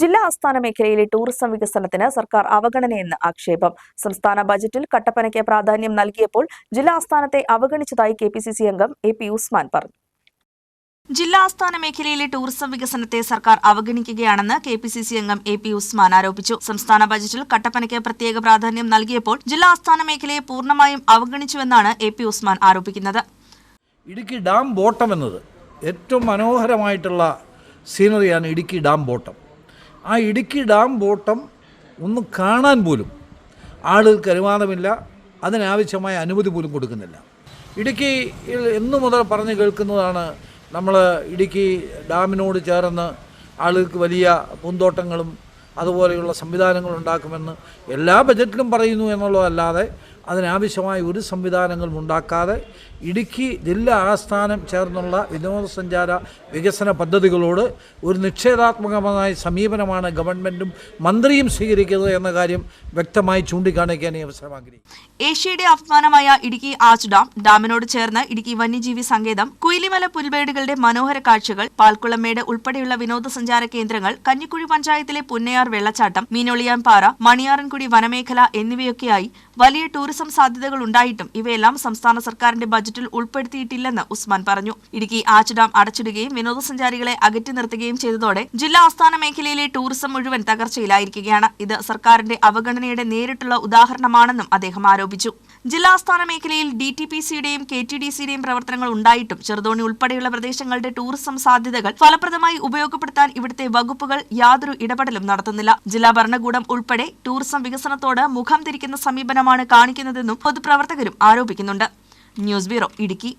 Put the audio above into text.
ജില്ലാ ആസ്ഥാന മേഖലയിലെ ടൂറിസം വികസനത്തിന് സർക്കാർ അവഗണനയെന്ന് ആക്ഷേപം. സംസ്ഥാന ബജറ്റിൽ കട്ടപ്പനയ്ക്ക് പ്രാധാന്യം നൽകിയപ്പോൾ ജില്ലാ ആസ്ഥാനത്തെ അവഗണിച്ചതായി കെ അംഗം എ പി ഉസ്മാൻ പറഞ്ഞു. ജില്ലാ ആസ്ഥാന മേഖലയിലെ ടൂറിസം വികസനത്തെ സർക്കാർ അവഗണിക്കുകയാണെന്ന് കെ പി സി സി അംഗം എ പി ഉസ്മാൻ ആരോപിച്ചു. സംസ്ഥാന ബജറ്റിൽ കട്ടപ്പനയ്ക്ക് പ്രത്യേക പ്രാധാന്യം നൽകിയപ്പോൾ ജില്ലാ ആസ്ഥാന മേഖലയെ പൂർണമായും അവഗണിച്ചുവെന്നാണ് എ പി ഉസ്മാൻ ആരോപിക്കുന്നത്. ഇടുക്കി ഡാം ബോട്ടം എന്നത് ഏറ്റവും മനോഹരമായിട്ടുള്ള സീനറിയാണ് ഇടുക്കി ഡാം ബോട്ടം. ആ ഇടുക്കി ഡാം ബോട്ടം ഒന്ന് കാണാൻ പോലും ആളുകൾക്ക് അനുവാദമില്ല. അതിനാവശ്യമായ അനുമതി പോലും കൊടുക്കുന്നില്ല. ഇടുക്കിയിൽ എന്നു മുതൽ പറഞ്ഞു കേൾക്കുന്നതാണ് നമ്മൾ ഇടുക്കി ഡാമിനോട് ചേർന്ന് ആളുകൾക്ക് വലിയ പൂന്തോട്ടങ്ങളും അതുപോലെയുള്ള സംവിധാനങ്ങൾ ഉണ്ടാക്കുമെന്ന് എല്ലാ ബജറ്റിലും പറയുന്നു എന്നുള്ളതല്ലാതെ അതിനാവശ്യമായ ഒരു സംവിധാനങ്ങളും ഉണ്ടാക്കാതെ ഇടുക്കി ജില്ലാ ആസ്ഥാനം ചേർന്നുള്ള വിനോദസഞ്ചാര വികസന പദ്ധതികളോട് ഒരു നിക്ഷേധാത്മകമായ സമീപനമാണ് ഗവൺമെന്റും മന്ത്രിയും സ്വീകരിക്കുന്നത് എന്ന കാര്യം വ്യക്തമായി ചൂണ്ടിക്കാണിക്കാൻ ഈ അവസരം ആഗ്രഹിക്കും ഏഷ്യയുടെ അഭിമാനമായ ഇടുക്കി ആർച്ച് ഡാം ഡാമിനോട് ചേർന്ന് ഇടുക്കി വന്യജീവി സങ്കേതം കുയിലിമല പുൽവേടുകളുടെ മനോഹര കാഴ്ചകൾ പാൽക്കുളമേട് ഉൾപ്പെടെയുള്ള വിനോദസഞ്ചാര കേന്ദ്രങ്ങൾ കഞ്ഞിക്കുഴി പഞ്ചായത്തിലെ പുന്നയാർ വെള്ളച്ചാട്ടം മീനൊളിയാൻപാറ മണിയാറൻകുടി വനമേഖല എന്നിവയൊക്കെയായി വലിയ ടൂറിസം സാധ്യതകൾ ഉണ്ടായിട്ടും ഇവയെല്ലാം സംസ്ഥാന സർക്കാരിന്റെ ബജറ്റിൽ ഉൾപ്പെടുത്തിയിട്ടില്ലെന്ന് ഉസ്മാൻ പറഞ്ഞു. ഇടുക്കി ആച്ച് ഡാം അടച്ചിടുകയും വിനോദസഞ്ചാരികളെ അകറ്റി നിർത്തുകയും ചെയ്തതോടെ ജില്ലാ ആസ്ഥാന മേഖലയിലെ ടൂറിസം മുഴുവൻ തകർച്ചയിലായിരിക്കുകയാണ്. ഇത് സർക്കാരിന്റെ അവഗണനയുടെ നേരിട്ടുള്ള ഉദാഹരണമാണെന്നും അദ്ദേഹം ആരോപിച്ചു. ജില്ലാ ആസ്ഥാന മേഖലയിൽ ഡി ടി പി സിയുടെയും കെ ടി ഡി സിയുടെയും പ്രവർത്തനങ്ങൾ ഉണ്ടായിട്ടും ചെറുതോണി ഉൾപ്പെടെയുള്ള പ്രദേശങ്ങളുടെ ടൂറിസം സാധ്യതകൾ ഫലപ്രദമായി ഉപയോഗപ്പെടുത്താൻ ഇവിടുത്തെ വകുപ്പുകൾ യാതൊരു ഇടപെടലും നടത്തുന്നില്ല. ജില്ലാ ഭരണകൂടം ഉൾപ്പെടെ ടൂറിസം വികസനത്തോട് മുഖം തിരിക്കുന്ന സമീപനമാണ് കാണിക്കുന്നതെന്നും പൊതുപ്രവർത്തകരും ആരോപിക്കുന്നുണ്ട്. News bureau Idukki.